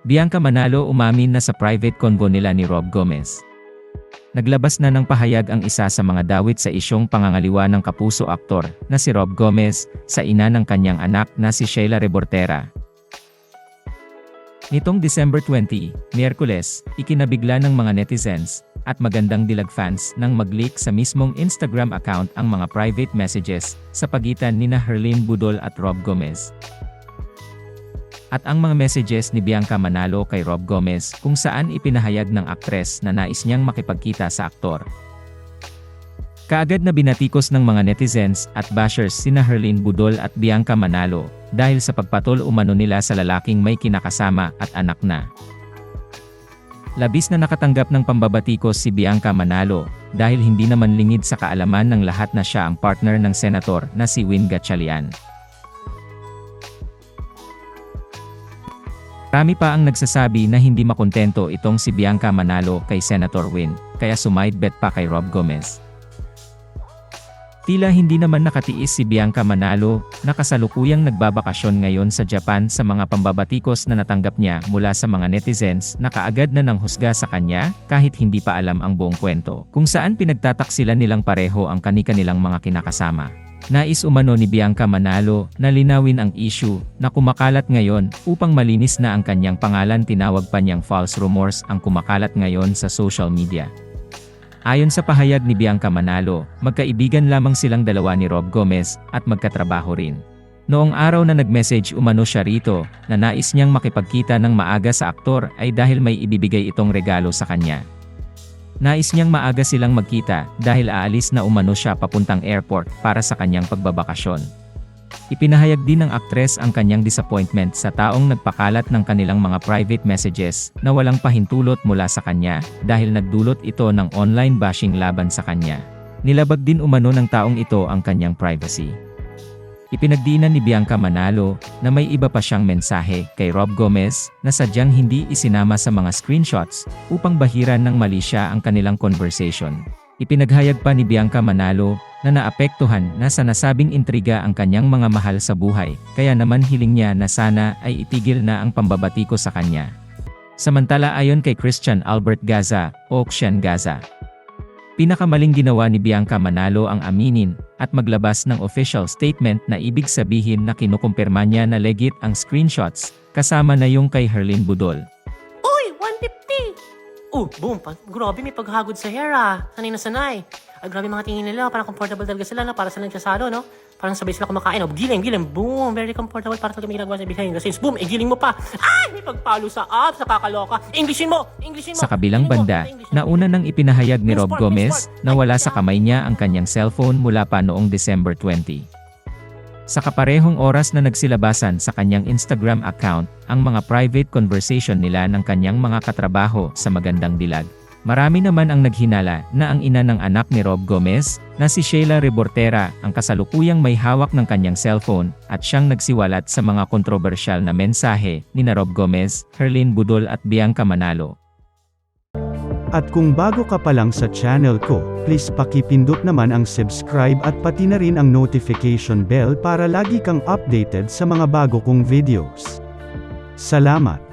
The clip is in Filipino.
Bianca Manalo umamin na sa private convo nila ni Rob Gomez. Naglabas na ng pahayag ang isa sa mga dawit sa isyong pangangaliwa ng kapuso aktor na si Rob Gomez sa ina ng kanyang anak na si Sheila Rebortera. Nitong December 20, Miyerkules, ikinabigla ng mga netizens at magandang dilag fans nang mag-leak sa mismong Instagram account ang mga private messages sa pagitan nina Herlin Budol at Rob Gomez. At ang mga messages ni Bianca Manalo kay Rob Gomez kung saan ipinahayag ng aktres na nais niyang makipagkita sa aktor. Kaagad na binatikos ng mga netizens at bashers sina Herlin Budol at Bianca Manalo dahil sa pagpatol umano nila sa lalaking may kinakasama at anak na. Labis na nakatanggap ng pambabatikos si Bianca Manalo dahil hindi naman lingid sa kaalaman ng lahat na siya ang partner ng senator na si Win Gatchalian. Rami pa ang nagsasabi na hindi makontento itong si Bianca Manalo kay Senator Win, kaya sumaidbet pa kay Rob Gomez. Tila hindi naman nakatiis si Bianca Manalo, na kasalukuyang nagbabakasyon ngayon sa Japan sa mga pambabatikos na natanggap niya mula sa mga netizens na kaagad na nang husga sa kanya kahit hindi pa alam ang buong kwento, kung saan pinagtataksilan nilang pareho ang kani-kanilang mga kinakasama. Nais umano ni Bianca Manalo na linawin ang issue na kumakalat ngayon upang malinis na ang kanyang pangalan tinawag pa niyang false rumors ang kumakalat ngayon sa social media. Ayon sa pahayag ni Bianca Manalo, magkaibigan lamang silang dalawa ni Rob Gomez at magkatrabaho rin. Noong araw na nag-message umano siya rito na nais niyang makipagkita ng maaga sa aktor ay dahil may ibibigay itong regalo sa kanya. Nais niyang maaga silang magkita dahil aalis na umano siya papuntang airport para sa kanyang pagbabakasyon. Ipinahayag din ng aktres ang kanyang disappointment sa taong nagpakalat ng kanilang mga private messages na walang pahintulot mula sa kanya dahil nagdulot ito ng online bashing laban sa kanya. Nilabag din umano ng taong ito ang kanyang privacy. Ipinagdiinan ni Bianca Manalo na may iba pa siyang mensahe kay Rob Gomez na sadyang hindi isinama sa mga screenshots upang bahiran ng mali siya ang kanilang conversation. Ipinaghayag pa ni Bianca Manalo na naapektuhan na sa nasabing intriga ang kanyang mga mahal sa buhay, kaya naman hiling niya na sana ay itigil na ang pambabati ko sa kanya. Samantala ayon kay Christian Albert Gaza, Xian Gaza, Pinakamaling ginawa ni Bianca Manalo ang aminin at maglabas ng official statement na ibig sabihin na kinukumpirma niya na legit ang screenshots kasama na yung kay Herlin Budol. Uy, 150! Oh, boom. Pa- grabe, may paghagod sa hair ah. Sanay na sanay. Ay, grabe mga tingin nila. Parang comfortable talaga sila, no? Para sa nagsasalo, no? Parang sabay sila kumakain. Oh, giling, giling. Boom. Very comfortable. Para talaga may ginagawa sa behind the scenes. Boom. Eh, giling mo pa. Ay, may pagpalo sa abs. Nakakaloka. Englishin mo. Englishin mo. Sa kabilang banda, nauna nang ipinahayag ni Rob Gomez na wala sa kamay niya ang kanyang cellphone mula pa noong December 20. Sa kaparehong oras na nagsilabasan sa kanyang Instagram account ang mga private conversation nila ng kanyang mga katrabaho sa magandang dilag. Marami naman ang naghinala na ang ina ng anak ni Rob Gomez, na si Sheila Rebortera, ang kasalukuyang may hawak ng kanyang cellphone at siyang nagsiwalat sa mga kontrobersyal na mensahe ni na Rob Gomez, Herlin Budol at Bianca Manalo. At kung bago ka pa lang sa channel ko, please pakipindot naman ang subscribe at pati na rin ang notification bell para lagi kang updated sa mga bago kong videos. Salamat!